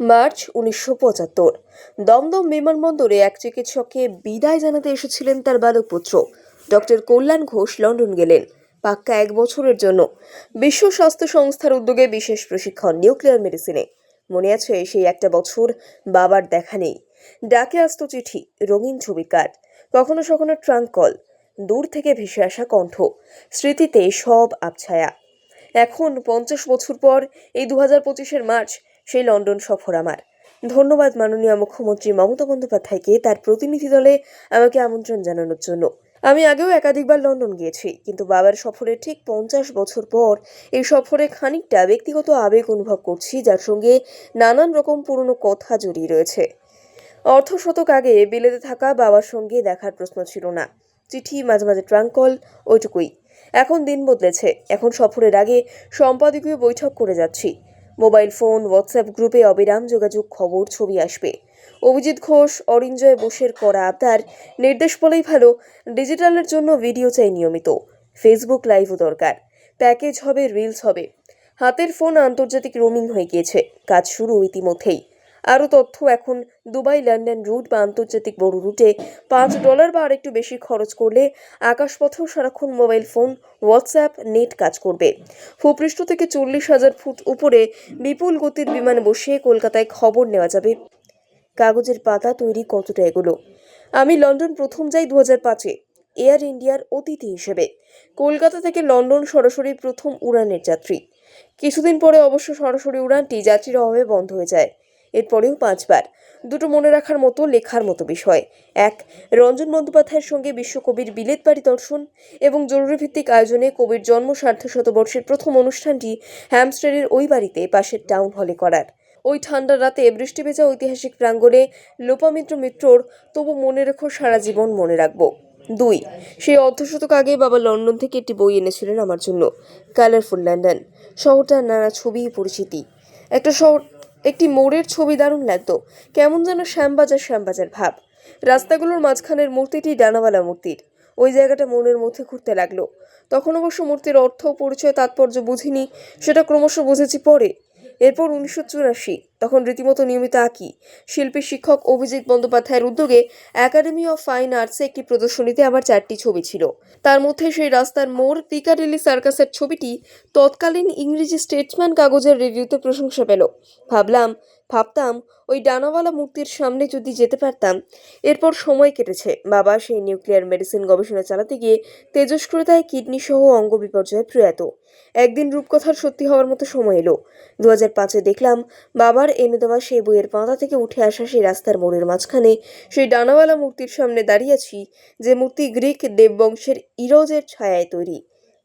March উনিশশো পঁচাত্তর। দমদম বিমানবন্দরে এক চিকিৎসককে বিদায় জানাতে এসেছিলেন তার বালক পুত্র ডক্টর কল্যাণ ঘোষ লন্ডন গেলেন পাক্কা এক বছরের জন্য। বিশ্ব স্বাস্থ্য সংস্থার উদ্যোগে বিশেষ প্রশিক্ষণ, নিউক্লিয়ার মেডিসিনে। মনে আছে, সেই একটা বছর বাবার দেখা নেই। ডাকে আসতো চিঠি, রঙিন ছবি কার্ড, কখনো কখনো ট্রাঙ্ক কল, দূর থেকে ভেসে আসা কণ্ঠ, স্মৃতিতে সব আবছায়া। এখন পঞ্চাশ বছর পর, এই দু হাজার পঁচিশের মার্চ সেই লন্ডন সফর আমার। ধন্যবাদ মাননীয় মুখ্যমন্ত্রী মমতা বন্দ্যোপাধ্যায়কে তার প্রতিনিধি দলে আমাকে আমন্ত্রণ জানানোর জন্য। আমি আগেও একাধিকবার লন্ডন গিয়েছি, কিন্তু বাবার সফরের ঠিক পঞ্চাশ বছর পর এই সফরে খানিকটা ব্যক্তিগত আবেগ অনুভব করছি, যার সঙ্গে নানান রকম পুরনো কথা জড়িয়ে রয়েছে। অর্ধ শতক আগে বিলেতে থাকা বাবার সঙ্গে দেখার প্রশ্ন ছিল না। চিঠি মাঝে মাঝে ট্রাঙ্কল, ওইটুকুই। এখন দিন বদলেছে। এখন সফরের আগে সম্পাদকীয় বৈঠক করে যাচ্ছি। মোবাইল ফোন, হোয়াটসঅ্যাপ গ্রুপে অবিরাম যোগাযোগ খবর, ছবি আসবে। অভিজিৎ ঘোষ অরিঞ্জয় বোসের করা আবদার, নির্দেশ বলেই ভালো, ডিজিটালের জন্য ভিডিও চাই নিয়মিত। ফেসবুক লাইভও দরকার। প্যাকেজ হবে, রিলস হবে। হাতের ফোন আন্তর্জাতিক রোমিং হয়ে গিয়েছে। কাজ শুরু ইতিমধ্যেই। আরও তথ্য, এখন দুবাই, লন্ডন রুট বা আন্তর্জাতিক বড় রুটে পাঁচ ডলার বা আরেকটু বেশি খরচ করলে আকাশপথেও সারাক্ষণ মোবাইল ফোন, হোয়াটসঅ্যাপ, নেট কাজ করবে। ভূপৃষ্ঠ থেকে চল্লিশ হাজার ফুট উপরে বিপুল গতির বিমানে বসে কলকাতায় খবর নেওয়া যাবে। কাগজের পাতা তৈরি কতটা এগুলো? আমি লন্ডন প্রথম যাই দু হাজার পাঁচে, এয়ার ইন্ডিয়ার অতিথি হিসেবে। কলকাতা থেকে লন্ডন সরাসরি প্রথম উড়ানের যাত্রী। কিছুদিন পরে অবশ্য সরাসরি উড়ানটি যাত্রীর অভাবে বন্ধ হয়ে যায়। এরপরেও পাঁচবার। দুটো মনে রাখার মতো লেখার মতো বিষয়। এক, রঞ্জন বন্দ্যোপাধ্যায়ের সঙ্গে বিশ্বকবির বিলেত বাড়ি দর্শন এবং জরুরি ভিত্তিক আয়োজনে কবির জন্ম সার্ধ শতবর্ষের প্রথম অনুষ্ঠানটি হ্যামস্টারের ওই বাড়িতে পাশের টাউন হলে করার। ওই ঠান্ডার রাতে বৃষ্টি ভেজা ঐতিহাসিক প্রাঙ্গণে লোপামিত্র মিত্রর তবু মনে রেখো সারা জীবন মনে রাখব। দুই সেই অর্ধশতক আগে বাবা লন্ডন থেকে একটি বই এনেছিলেন আমার জন্য। Colourful London. শহরটার নানা ছবি পরিচিতি। একটা শহর একটি মোড়ের ছবি দারুণ লাগতো। কেমন যেন শ্যামবাজার শ্যামবাজার ভাব। রাস্তাগুলোর মাঝখানের মূর্তিটি ডানাওয়ালা মূর্তির। ওই জায়গাটা মনের মধ্যে ঘুরতে লাগল। তখন অবশ্য মূর্তির অর্থ পরিচয়, তাৎপর্য বুঝিনি। সেটা ক্রমশ বুঝেছি পরে। এরপর উনিশশো চুরাশি, তখন রীতিমতো নিয়মিত আঁকি। শিল্পী শিক্ষক অভিজিৎ বন্দ্যোপাধ্যায়ের উদ্যোগে একাডেমি অফ ফাইন আর্টসে একটি প্রদর্শনীতে আমার চারটি ছবি ছিল। তার মধ্যে সেই রাস্তার মোড় পিকাডেলি সার্কাসের ছবিটি তৎকালীন ইংরেজি স্টেটসম্যান কাগজের রিভিউতে প্রশংসা পেল। ভাবলাম, ভাবতাম, ওই ডানাওয়ালা মূর্তির সামনে যদি যেতে পারতাম, এরপর সময় কেটেছে। বাবা সেই নিউক্লিয়ার মেডিসিন গবেষণা চালাতে গিয়ে তেজস্ক্রিয়তায় কিডনি সহ অঙ্গ বিপর্যয়ে প্রয়াত। একদিন রূপকথার সত্যি হওয়ার মতো সময় এলো। দু হাজার পাঁচে দেখলাম, বাবার এনে দেওয়া সেই বইয়ের পাতা থেকে উঠে আসা সেই রাস্তার মোড়ের মাঝখানে সেই ডানাওয়ালা মূর্তির সামনে দাঁড়িয়ে আছি যে মূর্তি গ্রিক দেববংশের ইরোজের ছায়ায় তৈরি,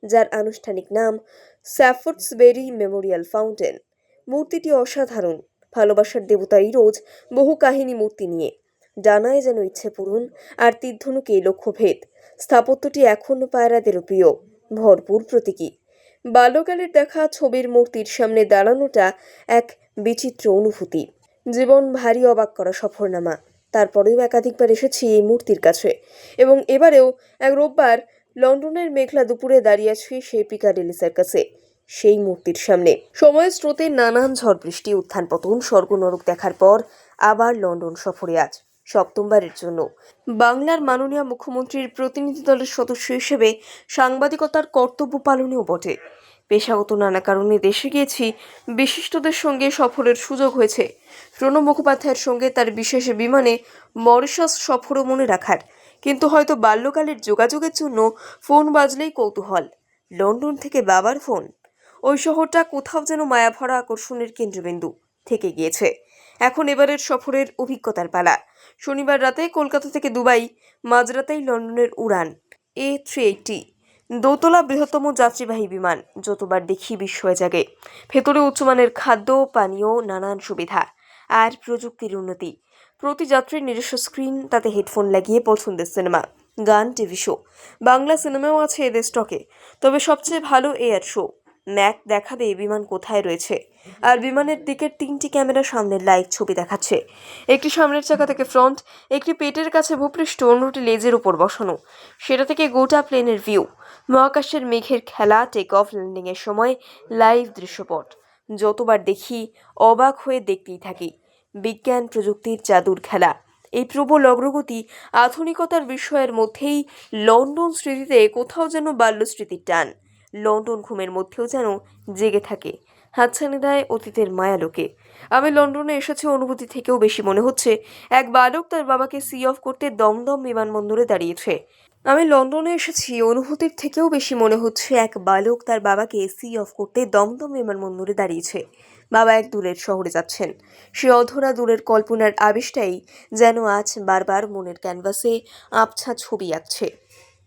যার আনুষ্ঠানিক নাম স্যাফোর্ডসবেরি মেমোরিয়াল ফাউন্টেন। মূর্তিটি অসাধারণ, ভালোবাসার দেবতা ইরোজ বহু কাহিনী মূর্তি নিয়ে। ডানায় যেন ইচ্ছে পূরণ আর তীর্ধনুকে লক্ষ্যভেদ। স্থাপত্যটি এখনও পায়রাদেরও প্রিয়, ভরপুর প্রতীকী। বাল্যকালের দেখা ছবির মূর্তির সামনে দাঁড়ানোটা এক বিচিত্র অনুভূতি। জীবন ভারী অবাক করা সফরনামা। তারপরেও একাধিকবার এসেছি এই মূর্তির কাছে। এবং এবারেও এক রোববার লন্ডনের মেঘলা দুপুরে দাঁড়িয়ে আছি সেই পিকাডেলি সার্কাসে সেই মূর্তির সামনে। সময়ের স্রোতে নানান ঝড় বৃষ্টি উত্থান পতন স্বর্গ নরক দেখার পর আবার লন্ডন সফরে আজ। সপ্তমবারের জন্য। বাংলার মাননীয় মুখ্যমন্ত্রীর প্রতিনিধি দলের সদস্য হিসেবে সাংবাদিকতার কর্তব্য পালনেও বটে। পেশাগত নানা কারণে দেশে গিয়েছি, বিশিষ্টদের সঙ্গে সফরের সুযোগ হয়েছে। প্রণব মুখোপাধ্যায়ের সঙ্গে তার বিশেষ বিমানে মরিশাস সফরও মনে রাখার। কিন্তু হয়তো বাল্যকালের যোগাযোগের জন্য ফোন বাজলেই কৌতূহল। লন্ডন থেকে বাবার ফোন। ওই শহরটা কোথাও যেন মায়াভরা আকর্ষণের কেন্দ্রবিন্দু থেকে গিয়েছে। এখন এবারের সফরের অভিজ্ঞতার পালা। শনিবার রাতে কলকাতা থেকে দুবাই, মাঝরাতেই লন্ডনের উড়ান এ থ্রি এইটটি দোতলা বৃহত্তম যাত্রীবাহী বিমান, যতবার দেখি বিস্ময় জাগে। ভেতরে উচ্চমানের খাদ্য, পানীয়, নানান সুবিধা আর প্রযুক্তির উন্নতি। প্রতি যাত্রীর নিজস্ব স্ক্রিন, তাতে হেডফোন লাগিয়ে পছন্দের সিনেমা, গান, টিভি শো, বাংলা সিনেমাও আছে এদের স্টকে। তবে সবচেয়ে ভালো এয়ার শো ম্যাক দেখাবে বিমান কোথায় রয়েছে। আর বিমানের দিকের তিনটি ক্যামেরা সামনের লাইভ ছবি দেখাচ্ছে। একটি সামনের চাকা থেকে ফ্রন্ট, একটি পেটের কাছে ভূপৃষ্ঠ, অন্যটি লেজের উপর বসানো। সেটা থেকে গোটা প্লেনের ভিউ। মহাকাশের মেঘের খেলা টেক অফ ল্যান্ডিংয়ের সময় লাইভ দৃশ্যপট। যতবার দেখি, অবাক হয়ে দেখতেই থাকি। বিজ্ঞান প্রযুক্তির জাদুর খেলা। এই প্রবল অগ্রগতি আধুনিকতার বিষয়ের মধ্যেই লন্ডন স্মৃতিতে কোথাও যেন বাল্য স্মৃতির টান। লন্ডন ঘুমের মধ্যেও যেন জেগে থাকে। হাতছানি দেয় অতীতের মায়ালোকে। আমি লন্ডনে এসেছি অনুভূতি থেকেও বেশি মনে হচ্ছে এক বালক তার বাবাকে সি অফ করতে দমদম বিমানবন্দরে দাঁড়িয়েছে। আমি লন্ডনে এসেছি অনুভূতির থেকেও বেশি মনে হচ্ছে এক বালক তার বাবাকে সি অফ করতে দমদম বিমানবন্দরে দাঁড়িয়েছে। বাবা এক দূরের শহরে যাচ্ছেন। সে অধরা দূরের কল্পনার আবিষ্টাই যেন আজ বারবার মনের ক্যানভাসে আবছা ছবি আঁকছে।